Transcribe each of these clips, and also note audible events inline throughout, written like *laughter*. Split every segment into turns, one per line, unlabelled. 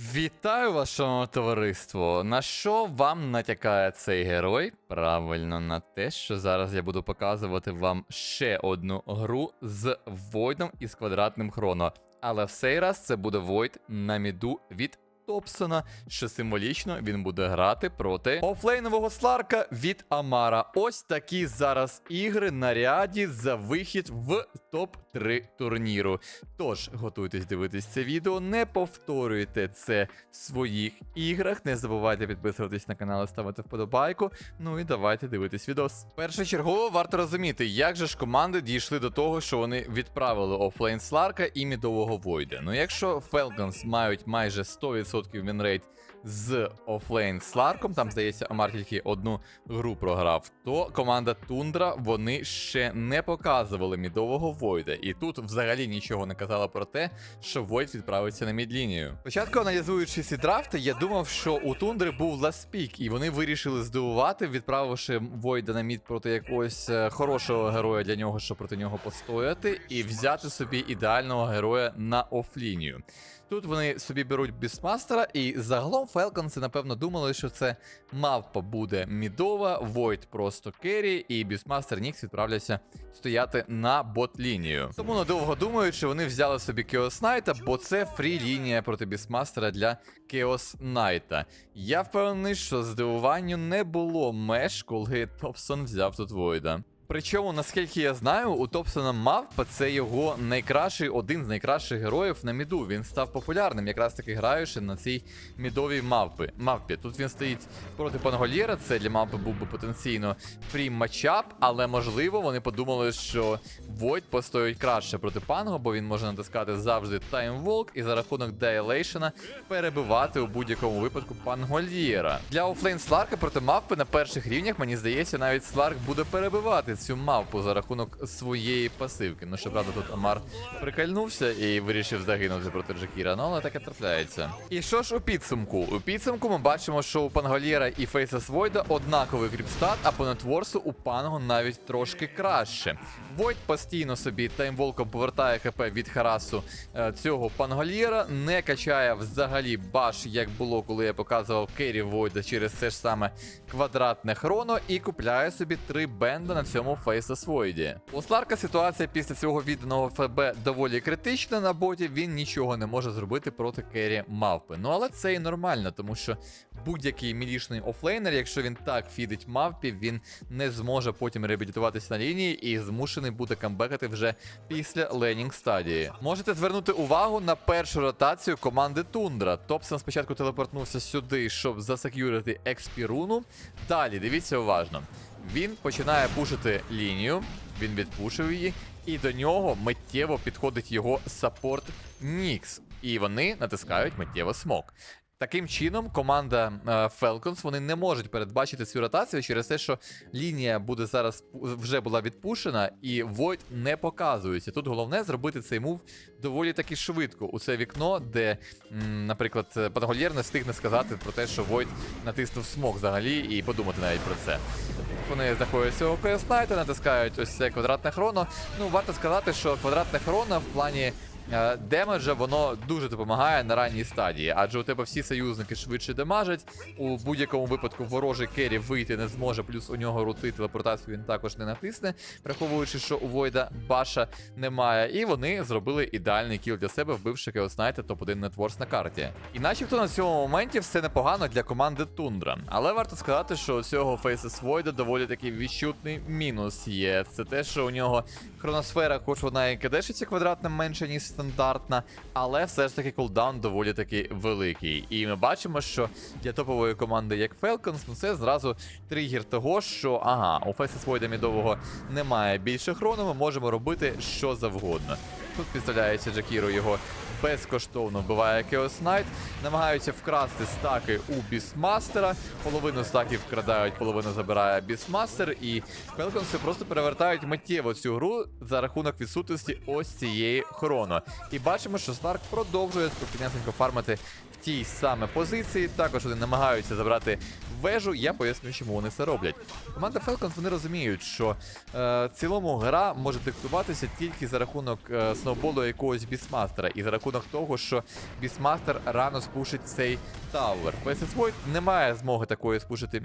Вітаю вас, шановне товариство. На що вам натякає цей герой? Правильно, на те, що зараз я буду показувати вам ще одну гру з Войдом із квадратним хроно. Але в цей раз це буде Войд на міду від Топсона, що символічно він буде грати проти офлейнового сларка від Амара. Ось такі зараз ігри на ряді за вихід в топ-3 турніру. Тож готуйтесь дивитись це відео, не повторюйте це в своїх іграх. Не забувайте підписуватись на канал і ставити вподобайку. Ну і давайте дивитись відос. Першочергово варто розуміти, як же ж команди дійшли до того, що вони відправили офлейн Сларка і мідового Войда. Ну якщо Falcons мають майже 100% вінрейт з офлейн Сларком, там здається, Омар тільки одну гру програв, то команда Тундра вони ще не показували мідового Войда. І тут взагалі нічого не казала про те, що Войд відправиться на мідлінію. Спочатку, аналізуючи ці драфти, я думав, що у Тундри був ласпік, і вони вирішили здивувати, відправивши Войда на мід проти якогось е, хорошого героя для нього, щоб проти нього постояти, і взяти собі ідеального героя на офлінію. Тут вони собі беруть бісмастера, і загалом Фелконси, напевно, думали, що це мавпа буде мідова, Войд просто керрі, і бісмастер Нікс відправляться стояти на бот-лінію. Тому надовго думаючи, вони взяли собі Кеос Найта, бо це фрі лінія проти бісмастера для Кеос Найта. Я впевнений, що здивуванню не було меж, коли Топсон взяв тут Войда. Причому, наскільки я знаю, у Топсона Мавпа це його найкращий, один з найкращих героїв на міду. Він став популярним, якраз таки граючи на цій мідовій мавпи. мавпі. Тут він стоїть проти Пангольєра. Це для мавпи був би потенційно фрі матчап, але можливо вони подумали, що Войд постоїть краще проти Панго, бо він може натискати завжди таймволк і за рахунок Дейлейшена перебивати у будь-якому випадку Пангольєра. Для офлейн Сларка проти мавпи на перших рівнях, мені здається, навіть Сларк буде перебивати цю мавпу за рахунок своєї пасивки. Ну, щоправда, тут Амар прикальнувся і вирішив загинути проти Джакіра, ну але таке трапляється. І що ж у підсумку? У підсумку ми бачимо, що у Пангольєра і Фейсас Войда однаковий кріпстат, а по нетворсу у Панго навіть трошки краще. Войд постійно собі таймволком повертає хп від Харасу е, цього Пангольєра, не качає взагалі баш, як було, коли я показував Керрі Войда через це ж саме квадратне хроно, і купляє собі три бенда на цьому Фейсас Войді. У Сларка ситуація після цього відданого ФБ доволі критична на боті. Він нічого не може зробити проти Керрі мавпи. Ну але це і нормально, тому що будь-який мілішний офлейнер, якщо він так фідить мавпі, він не зможе потім реабілітуватися на лінії і змушений буде камбекати вже після ленінг стадії. Можете звернути увагу на першу ротацію команди Тундра. Топсон спочатку телепортнувся сюди, щоб засекюрити експіруну. Далі дивіться уважно. Він починає пушити лінію, він відпушив її, і до нього миттєво підходить його саппорт Нікс. І вони натискають миттєво смок. Таким чином, команда е, Falcons вони не можуть передбачити цю ротацію через те, що лінія буде зараз вже була відпушена, і Void не показується. Тут головне зробити цей мув доволі таки швидко у це вікно, де, наприклад, е, Пангольєр не встигне сказати про те, що Void натиснув смок взагалі, і подумати навіть про це. Вони знаходять цього Найта, натискають ось це квадратне хроно. Ну, варто сказати, що квадратне хроно в плані демеджа воно дуже допомагає на ранній стадії, адже у тебе всі союзники швидше демажать. У будь-якому випадку ворожий керрі вийти не зможе, плюс у нього рути телепортацію він також не натисне, враховуючи, що у Войда баша немає. І вони зробили ідеальний кіл для себе, вбивши Кеоснайта топ-1 нетворс на карті. І начебто на цьому моменті все непогано для команди Тундра. Але варто сказати, що у цього Фейсес Войда доволі такий відчутний мінус є. Це те, що у нього хроносфера, хоч вона і кидешиться квадратним менше, ніж стандартна, але все ж таки кулдаун доволі таки великий. І ми бачимо, що для топової команди, як Falcons, ну це зразу тригер того, що ага, у Фейсес Свойда мідового немає більше хрону, ми можемо робити що завгодно. Тут підставляється Джакіру його безкоштовно вбиває Chaos Knight, намагаються вкрасти стаки у Бісмастера. Половину стаків вкрадають, половину забирає Бісмастер, і Пелконси просто перевертають миттєво цю гру за рахунок відсутності ось цієї хроно. І бачимо, що Старк продовжує спокійнесенько фармити тій саме позиції. Також вони намагаються забрати мідвежу, я поясню, чому вони це роблять. Команда Falcons вони розуміють, що е, в цілому гра може диктуватися тільки за рахунок е, сноуболу якогось бісмастера, і за рахунок того, що бісмастер рано спушить цей тавер. PSS Void не має змоги такої спушити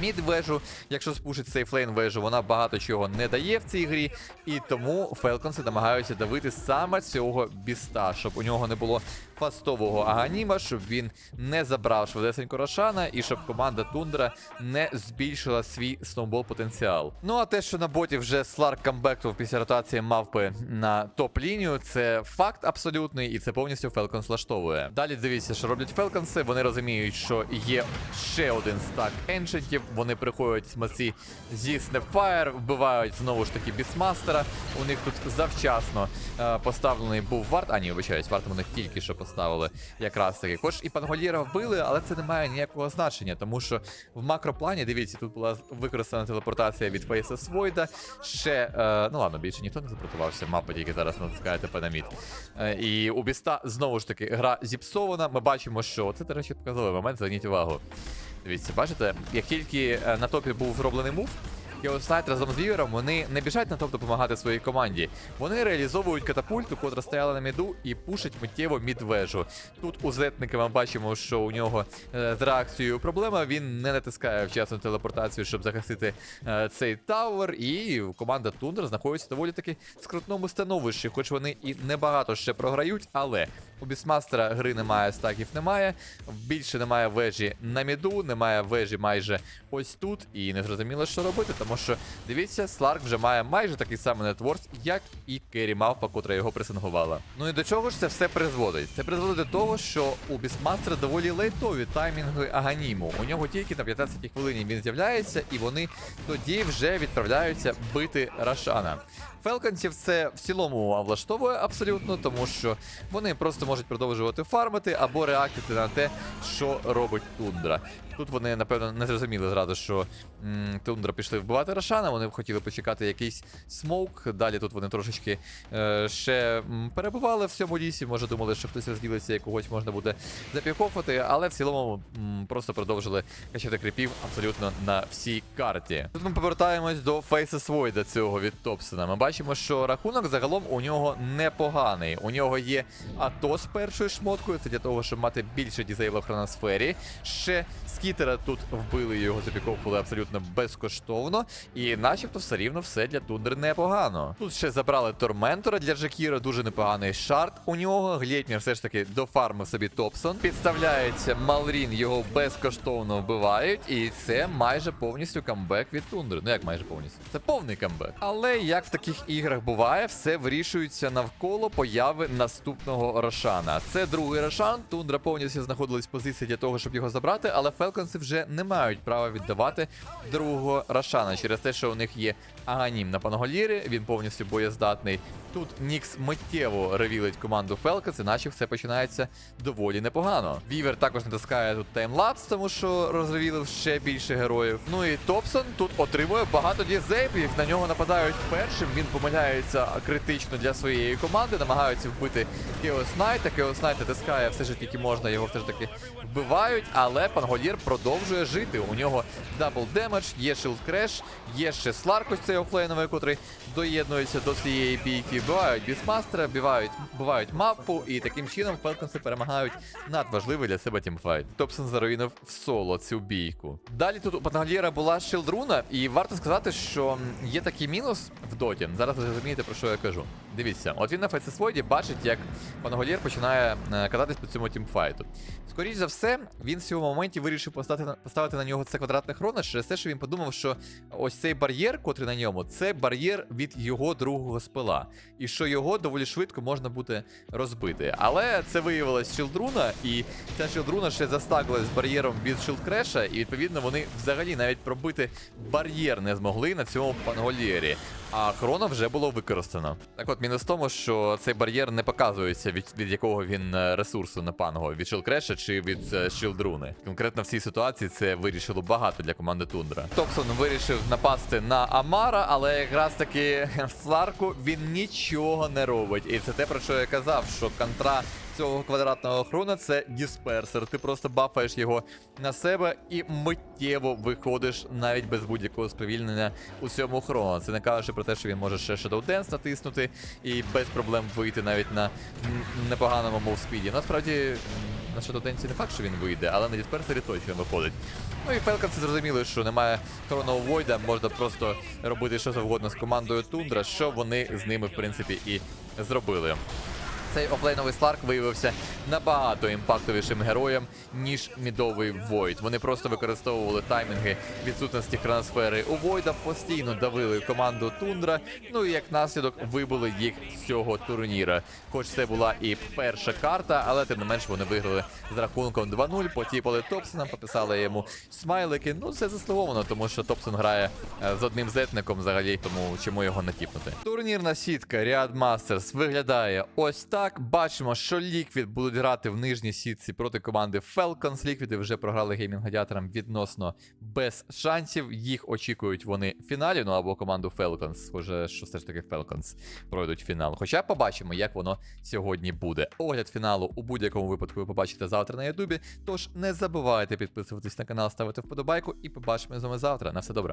мід-вежу. Якщо спушить цей флейн-вежу, вона багато чого не дає в цій грі. І тому Фелконси намагаються давити саме цього біста, щоб у нього не було фастового аганіма, щоб він не забрав швидесенько Рошана, і щоб команда Тундра не збільшила свій сноубол потенціал. Ну а те, що на боті вже Сларк камбектував після ротації мавпи на топ-лінію, це факт абсолютний, і це повністю Фелконс влаштовує. Далі дивіться, що роблять Фелконси. Вони розуміють, що є ще один стак еншентів. Вони приходять з маці зі Снепфаєр, вбивають знову ж таки бісмастера. У них тут завчасно е, поставлений був варт. А ні, вибачаюсь, варт вони тільки що поставили якраз таки. Хоч і Пангольєра вбили, але це не має ніякого значення, тому що в макроплані, дивіться, тут була використана телепортація від Фейса Свойда. Ще, е, ну ладно, більше ніхто не запортувався, мапа тільки зараз натискає ТП на мід. Е, і у Біста знову ж таки гра зіпсована. Ми бачимо, що це, до речі, показовий момент, зверніть увагу. Дивіться, бачите, як тільки е, на топі був зроблений мув, Геоснайт разом з Вівером вони не біжать на топ допомагати своїй команді. Вони реалізовують катапульту, котра стояла на міду, і пушать миттєво мідвежу. Тут у зетника ми бачимо, що у нього е, з реакцією проблема. Він не натискає вчасну телепортацію, щоб захистити е, цей тавер. І команда Тундра знаходиться доволі таки скрутному становищі, хоч вони і небагато ще програють, але у бісмастера гри немає, стаків немає. Більше немає вежі на міду, немає вежі майже ось тут. І не зрозуміло, що робити, тому що дивіться, Сларк вже має майже такий самий нетворс, як і Керрі Мавпа, котра його пресингувала. Ну і до чого ж це все призводить? Це призводить до того, що у бісмастера доволі лейтові таймінги Аганіму. У нього тільки на 15-й хвилині він з'являється, і вони тоді вже відправляються бити Рашана. Фелконців це в цілому влаштовує абсолютно, тому що вони просто можуть продовжувати фармити або реактити на те, що робить Тундра. Тут вони, напевно, не зрозуміли зразу, що м, Тундра пішли вбивати Рошана, вони б хотіли почекати якийсь смоук. Далі тут вони трошечки е, ще перебували в цьому лісі, може думали, що хтось розділиться і когось можна буде запіхофати, але в цілому м, просто продовжили качати кріпів абсолютно на всій карті. Тут ми повертаємось до Фейса Свойда цього від Топсона. Ми бачимо, що рахунок загалом у нього непоганий. У нього є АТО з першою шмоткою, це для того, щоб мати більше дізейла в хроносфері. Ще скітера тут вбили його запіковували абсолютно безкоштовно. І начебто все рівно все для Тундри непогано. Тут ще забрали Торментора для Джакіра, дуже непоганий шарт у нього. Глєтнір все ж таки дофармив собі Топсон. Підставляється Малрін, його безкоштовно вбивають. І це майже повністю камбек від Тундри. Ну як майже повністю? Це повний камбек. Але як в таких іграх буває, все вирішується навколо появи наступного Рошана. Це другий Рошан. Тундра повністю знаходилась в позиції для того, щоб його забрати, але Фелконси вже не мають права віддавати другого Рошана через те, що у них є Аганім на Панголірі, він повністю боєздатний. Тут Нікс миттєво ревілить команду Фелконс, іначе все починається доволі непогано. Вівер також натискає тут таймлапс, тому що розревілив ще більше героїв. Ну і Топсон тут отримує багато дізейпів, на нього нападають першим. Він помиляється критично для своєї команди, намагаються вбити Chaos Knight. Chaos Knight натискає все ж тільки можна, його все ж таки вбивають, але Пангольєр продовжує жити. У нього дабл демедж, є Shield Crash, є ще Сларк ось цей офлейновий, котрий доєднується до цієї бійки. Вбивають бісмастера, вбивають, вбивають мапу, і таким чином Фелконси перемагають надважливий для себе тімфайт. Топсон заруїнив в соло цю бійку. Далі тут у Пангольєра була Шилдруна, і варто сказати, що є такий мінус в доті. Зараз ви зрозумієте, про що я кажу. Дивіться, от він на Фейсесвойді бачить, як Пангольєр починає е, кататись по цьому тімфайту. Скоріше за все, він в цьому моменті вирішив поставити поставити на нього це квадратне хроно через те, що він подумав, що ось цей бар'єр, котрий на ньому, це бар'єр від його другого спила. І що його доволі швидко можна буде розбити. Але це виявилось Шілдруна, і ця Шілдруна ще застаклась з бар'єром від Шілдкреша, і відповідно вони взагалі навіть пробити бар'єр не змогли на цьому панголєрі. А хрона вже було використано. Так от, мінус в тому, що цей бар'єр не показується, від, від якого він е, ресурсу напаного, від Шилкреша чи від е, Шілдруни. Конкретно в цій ситуації це вирішило багато для команди Тундра. Топсон вирішив напасти на Амара, але якраз таки *laughs* Сларку він нічого не робить. І це те, про що я казав, що контра цього квадратного хрона це дисперсер. Ти просто бафаєш його на себе і миттєво виходиш навіть без будь-якого сповільнення у цьому хрону. Це не кажучи про те, що він може ще Shadow Dance натиснути і без проблем вийти навіть на непоганому мовспіді. Насправді на Shadow не факт, що він вийде, але на дисперсері точно виходить. Ну і Falcons зрозуміли, що немає коронного Войда, можна просто робити що завгодно з командою Тундра, що вони з ними, в принципі, і зробили. Цей офлейновий Сларк виявився набагато імпактовішим героєм, ніж мідовий Войд. Вони просто використовували таймінги відсутності трансфери у Войда, постійно давили команду Тундра. Ну і як наслідок вибили їх з цього турніра. Хоч це була і перша карта, але тим не менш вони виграли з рахунком 2-0. Потіпали Топсоном, пописали йому смайлики. Ну це заслуговано, тому що Топсон грає е, з одним зетником взагалі, тому чому його натіпнути. Турнірна сітка Riad Masters виглядає ось так. Бачимо, що Liquid будуть грати в нижній сітці проти команди Falcons. Liquid вже програли геймінг-гадіаторам відносно без шансів. Їх очікують вони в фіналі. Ну або команду Falcons. Схоже, що все ж таки Falcons пройдуть фінал. Хоча побачимо, як воно сьогодні буде. Огляд фіналу у будь-якому випадку ви побачите завтра на Ютубі. Тож не забувайте підписуватись на канал, ставити вподобайку і побачимо з вами завтра. На все добре.